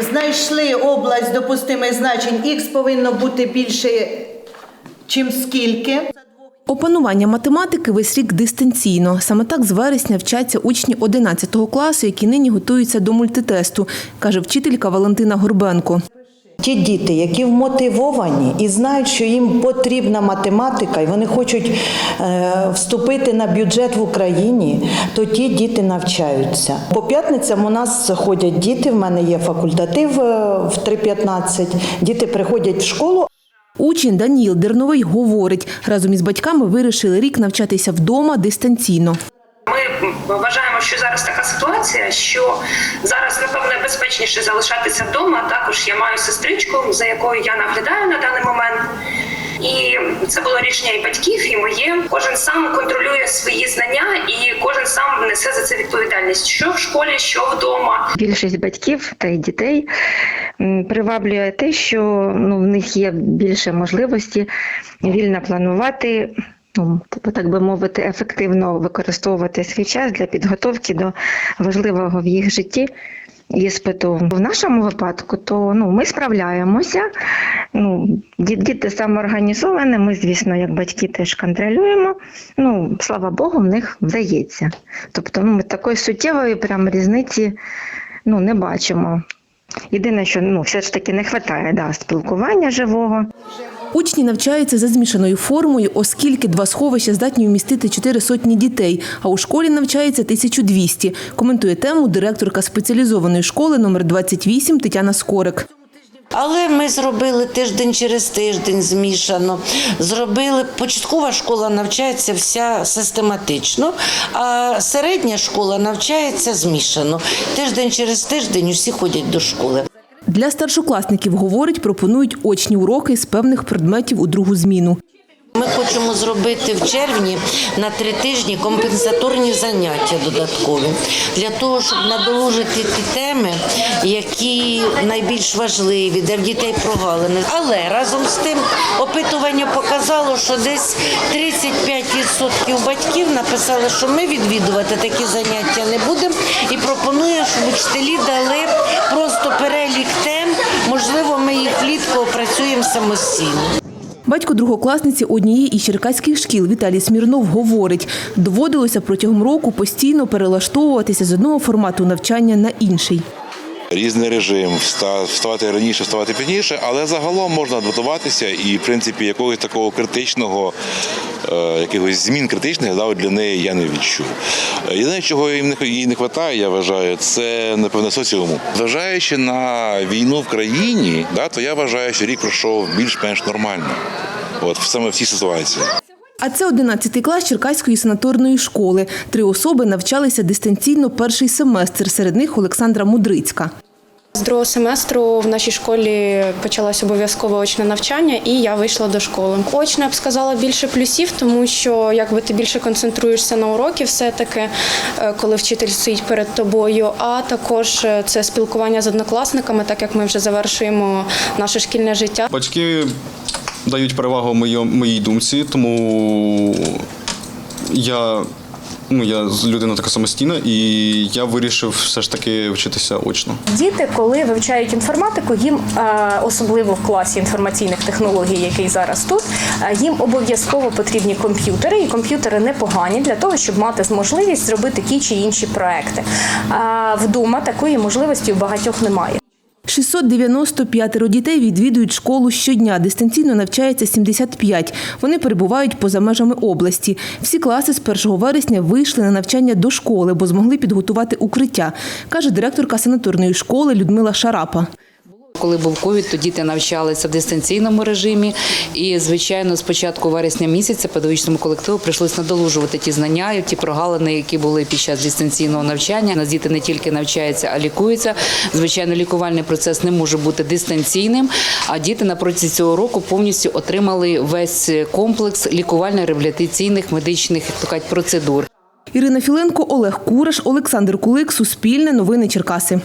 Знайшли область допустимих значень, х повинно бути більше, чим скільки. Опанування математики весь рік дистанційно. Саме так з вересня вчаться учні 11 класу, які нині готуються до мультитесту, каже вчителька Валентина Горбенко. Ті діти, які вмотивовані і знають, що їм потрібна математика, і вони хочуть е, вступити на бюджет в Україні, то ті діти навчаються. По п'ятницям у нас ходять діти. В мене є факультатив е, в 3.15. Діти приходять в школу, Учень Даніл Дерновий говорить, разом із батьками вирішили рік навчатися вдома дистанційно. Ми вважаємо, що зараз така ситуація, що зараз напевне безпечніше залишатися вдома. Також я маю сестричку, за якою я наглядаю на даний момент. І це було рішення і батьків, і моє. Кожен сам контролює свої знання, і кожен сам несе за це відповідальність, що в школі, що вдома. Більшість батьків та й дітей приваблює те, що ну, в них є більше можливості вільно планувати. Ну, тобто, так би мовити, ефективно використовувати свій час для підготовки до важливого в їх житті іспиту. В нашому випадку, то ну, ми справляємося. Ну, діти самоорганізовані, ми, звісно, як батьки теж контролюємо. Ну, слава Богу, в них вдається. Тобто, ну, ми такої суттєвої прям різниці ну, не бачимо. Єдине, що ну, все ж таки не вистачає да, спілкування живого. Учні навчаються за змішаною формою, оскільки два сховища здатні вмістити чотири сотні дітей, а у школі навчається 1200. Коментує тему директорка спеціалізованої школи номер 28 Тетяна Скорик. Але ми зробили тиждень через тиждень змішано. Зробили початкова школа навчається вся систематично, а середня школа навчається змішано. Тиждень через тиждень усі ходять до школи. Для старшокласників, говорить, пропонують очні уроки з певних предметів у другу зміну. Ми хочемо зробити в червні на три тижні компенсаторні заняття додаткові для того, щоб надолужити ті теми, які найбільш важливі, де в дітей прогалини. Але разом з тим опитування показало, що десь 35% батьків написали, що ми відвідувати такі заняття не будемо, і пропонує, щоб вчителі дали просто перелік тем. Можливо, ми їх влітку опрацюємо самостійно. Батько другокласниці однієї із черкаських шкіл Віталій Смірнов говорить, доводилося протягом року постійно перелаштовуватися з одного формату навчання на інший. Різний режим, вста- вставати раніше, вставати пізніше, але загалом можна адаптуватися і, в принципі, якогось такого критичного, е, якихось змін критичних да, для неї я не відчув. Е, Єдине, чого їй не вистачає, я вважаю, це напевне соціуму. Зважаючи на війну в країні, да, то я вважаю, що рік пройшов більш-менш нормально. От саме в цій ситуації. А це 11 клас Черкаської санаторної школи. Три особи навчалися дистанційно перший семестр. Серед них Олександра Мудрицька. З другого семестру в нашій школі почалось обов'язкове очне навчання, і я вийшла до школи. Очне я б сказала більше плюсів, тому що якби ти більше концентруєшся на уроки, все-таки е, коли вчитель стоїть перед тобою. А також е, це спілкування з однокласниками, так як ми вже завершуємо наше шкільне життя. Батьки дають перевагу моїй, моїй думці, тому я, ну, я людина така самостійна, і я вирішив все ж таки вчитися очно. Діти, коли вивчають інформатику, їм е, особливо в класі інформаційних технологій, який зараз тут, е, їм обов'язково потрібні комп'ютери, і комп'ютери непогані для того, щоб мати можливість зробити ті чи інші проекти. А вдома такої можливості у багатьох немає. 695 дітей відвідують школу щодня. Дистанційно навчається 75. Вони перебувають поза межами області. Всі класи з 1 вересня вийшли на навчання до школи, бо змогли підготувати укриття, каже директорка санаторної школи Людмила Шарапа. Коли був ковід, то діти навчалися в дистанційному режимі. І, звичайно, з початку вересня місяця педагогічному колективу прийшлося надолужувати ті знання, ті прогалини, які були під час дистанційного навчання. Нас діти не тільки навчаються, а лікуються. Звичайно, лікувальний процес не може бути дистанційним. А діти на протязі цього року повністю отримали весь комплекс лікувально-реабілітаційних медичних кажуть, процедур. Ірина Філенко, Олег Кураш, Олександр Кулик, Суспільне, Новини Черкаси.